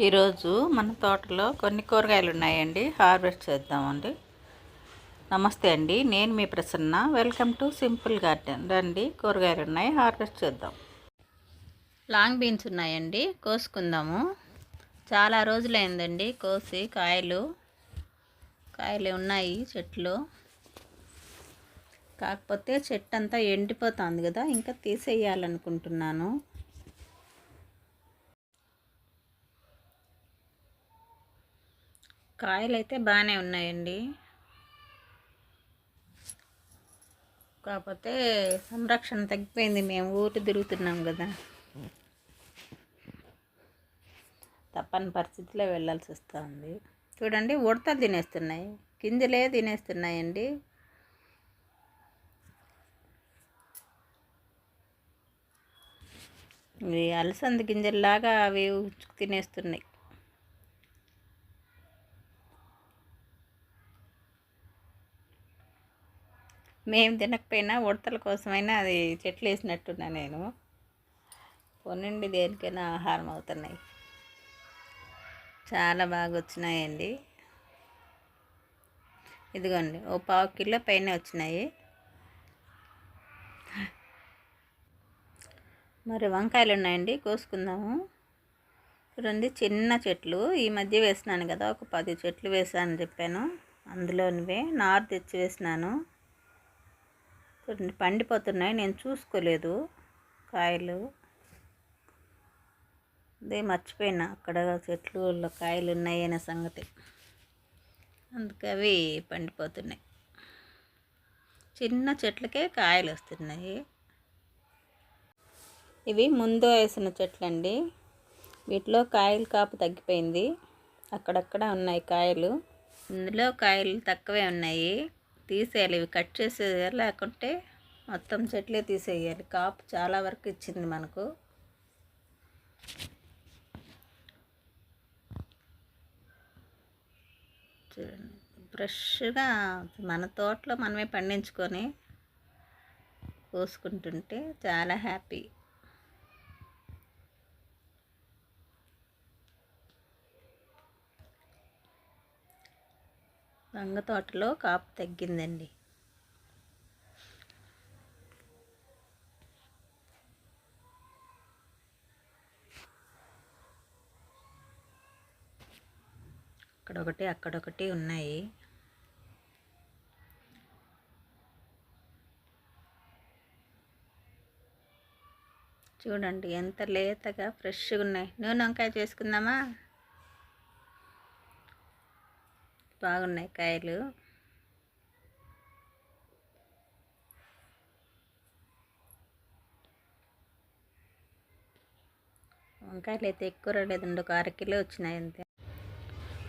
ఈరోజు మన తోటలో కొన్ని కూరగాయలు ఉన్నాయండి. హార్వెస్ట్ చేద్దామండి. నమస్తే అండి. నేను మీ Prasanna. Welcome to simple garden. రండి కూరగాయలు ఉన్నాయి హార్వెస్ట్ చేద్దాం. లాంగ్ బీన్స్ ఉన్నాయండి. కోసుకుందాము. చాలా రోజులైందండి కోసి కాయలు. కాయలు ఉన్నాయి చెట్లు. కాకపోతే చెట్టు అంతా ఎండిపోతుంది కదా ఇంకా తీసేయాలనుకుంటున్నాను. కాయలు అయితే బాగానే ఉన్నాయండి. కాకపోతే సంరక్షణ తగ్గిపోయింది. మేము ఊరు తిరుగుతున్నాం కదా. తప్పని పరిస్థితిలో వెళ్ళాల్సి వస్తుంది. చూడండి ఉడతలు తినేస్తున్నాయి. గింజలే తినేస్తున్నాయండి. ఇవి అలసంద గింజల్లాగా అవి ఉచ్చుకు తినేస్తున్నాయి. మేము తినకపోయినా ఉడతల కోసమైనా అది చెట్లు వేసినట్టున్నా నేను. పొన్నండి దేనికైనా ఆహారం అవుతున్నాయి. చాలా బాగా వచ్చినాయండి ఇదిగోండి ఓ పావు కిలో పైన వచ్చినాయి. మరి వంకాయలు ఉన్నాయండి కోసుకుందాము. చూడండి చిన్న చెట్లు ఈ మధ్య వేసినాను కదా ఒక పది చెట్లు వేసాను చెప్పాను. అందులోనివే నారు తెచ్చి వేసినాను. చూడండి పండిపోతున్నాయి. నేను చూసుకోలేదు కాయలు. అదే మర్చిపోయినా అక్కడ చెట్లు కాయలు ఉన్నాయి అనే సంగతి. అందుకే అవి పండిపోతున్నాయి. చిన్న చెట్లకే కాయలు వస్తున్నాయి. ఇవి ముందు వేసిన చెట్లండి. వీటిలో కాయలు కాపు తగ్గిపోయింది. అక్కడక్కడ ఉన్నాయి కాయలు. ఇందులో కాయలు తక్కువే ఉన్నాయి. తీసేయాలి. ఇవి కట్ చేసేయాలి లేకుంటే మొత్తం చెట్లే తీసేయాలి. కాపు చాలా వరకు ఇచ్చింది మనకు. చూడండి. ఫ్రెష్గా మన తోటలో మనమే పండించుకొని కోసుకుంటుంటే చాలా హ్యాపీ. వంగ తోటలో కాపు తగ్గిందండి. అక్కడొకటి అక్కడొకటి ఉన్నాయి. చూడండి ఎంత లేతగా ఫ్రెష్గా ఉన్నాయి. నూనె వంకాయ చేసుకుందామా? బాగున్నాయి కాయలు. వంకాయలు అయితే ఎక్కువ రాలేదండి ఒక అరకిలో వచ్చినాయి అంతే.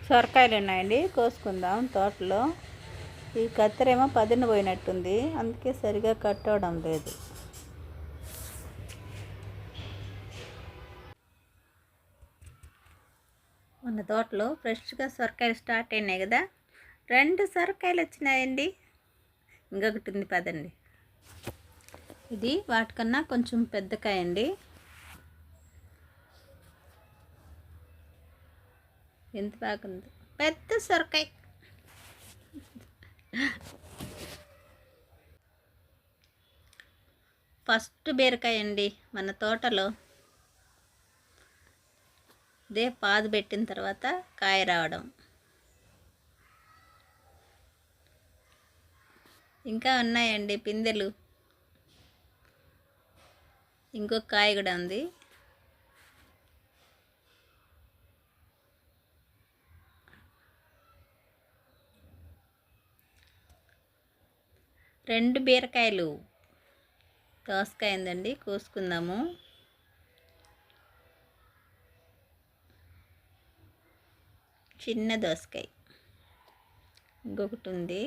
సొరకాయలు ఉన్నాయండి కోసుకుందాం తోటలో. ఈ కత్తెరేమో పదిన పోయినట్టుంది అందుకే సరిగా కట్ అవడం లేదు. మన తోటలో ఫ్రెష్గా సొరకాయలు స్టార్ట్ అయినాయి కదా. రెండు సొరకాయలు వచ్చినాయండి. ఇంకొకటి ఉంది పదండి. ఇది వాటికన్నా కొంచెం పెద్ద కాయ అండి. ఎంత బాగుంది. పెద్ద సొరకాయ. ఫస్ట్ బీరకాయ అండి మన తోటలో. ఇదే పాదు పెట్టిన తర్వాత కాయ రావడం. ఇంకా ఉన్నాయండి పిందెలు. ఇంకొక కాయ కూడా ఉంది. రెండు బీరకాయలు. దోసకాయ ఉందండి కోసుకుందాము. చిన్న దోసకాయ. ఇంకొకటి ఉంది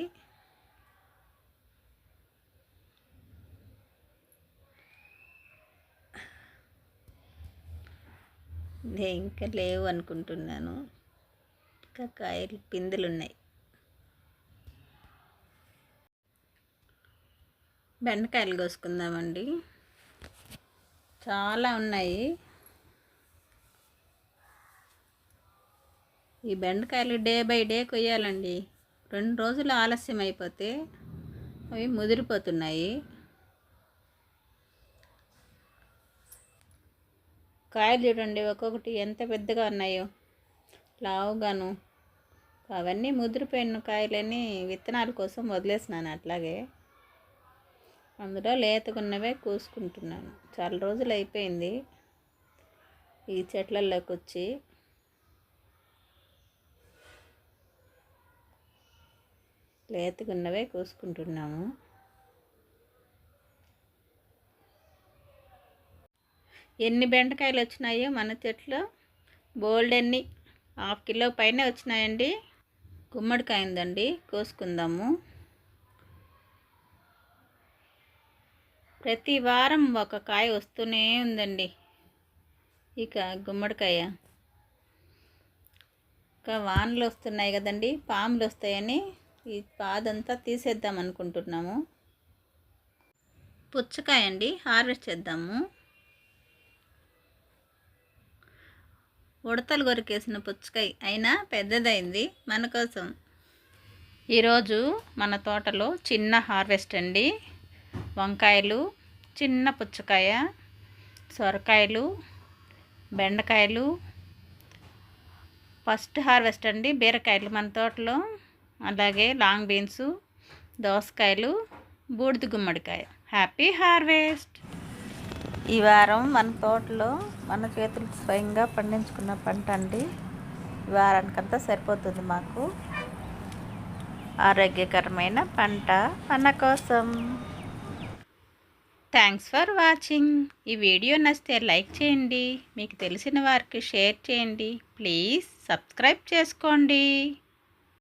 ఇదే ఇంకా లేవు అనుకుంటున్నాను. ఇంకా కాయలు పిందెలు ఉన్నాయి బెండకాయలు కోసుకుందామండి. చాలా ఉన్నాయి. ఈ బెండకాయలు డే బై డే కొయ్యాలండి. రెండు రోజులు ఆలస్యం అయిపోతే అవి ముదిరిపోతున్నాయి. కాయలు చూడండి ఒక్కొక్కటి ఎంత పెద్దగా ఉన్నాయో. లావుగాను. అవన్నీ ముదిరిపోయిన కాయలని విత్తనాల కోసం వదిలేసినాను అట్లాగే. అందులో లేతకున్నవే కూసుకుంటున్నాను. చాలా రోజులు అయిపోయింది. ఈ చెట్లలోకి వచ్చి లేతగున్నవే కోసుకుంటున్నాము. ఎన్ని బెండకాయలు వచ్చినాయో మన చెట్లు బోల్డ్ ఎన్ని హాఫ్ కిలో పైన వచ్చినాయండి. గుమ్మడికాయ ఉందండి కోసుకుందాము. ప్రతి వారం ఒక కాయ వస్తూనే ఉందండి. ఇక గుమ్మడికాయ. ఇంకా వానలు వస్తున్నాయి కదండి పాములు వస్తాయని ఈ పాదంతా తీసేద్దాం అనుకుంటున్నాము. పుచ్చకాయ అండి హార్వెస్ట్ చేద్దాము. ఉడతలు కొరికేసిన పుచ్చకాయ అయినా పెద్దదైంది మన కోసం. ఈరోజు మన తోటలో చిన్న హార్వెస్ట్ అండి. వంకాయలు చిన్న పుచ్చకాయ సొరకాయలు బెండకాయలు. ఫస్ట్ హార్వెస్ట్ అండి బీరకాయలు మన తోటలో. అలాగే లాంగ్ బీన్స్ దోసకాయలు బూడిద గుమ్మడికాయ. Happy harvest! ఈ వారం మన తోటలో మన చేతులు స్వయంగా పండించుకున్న పంట అండి. ఈ వారానికంతా సరిపోతుంది మాకు. ఆరోగ్యకరమైన పంట మన కోసం. థ్యాంక్స్ ఫర్ వాచింగ్ ఈ వీడియో నచ్చితే లైక్ చేయండి. మీకు తెలిసిన వారికి షేర్ చేయండి. ప్లీజ్ సబ్స్క్రైబ్ చేసుకోండి.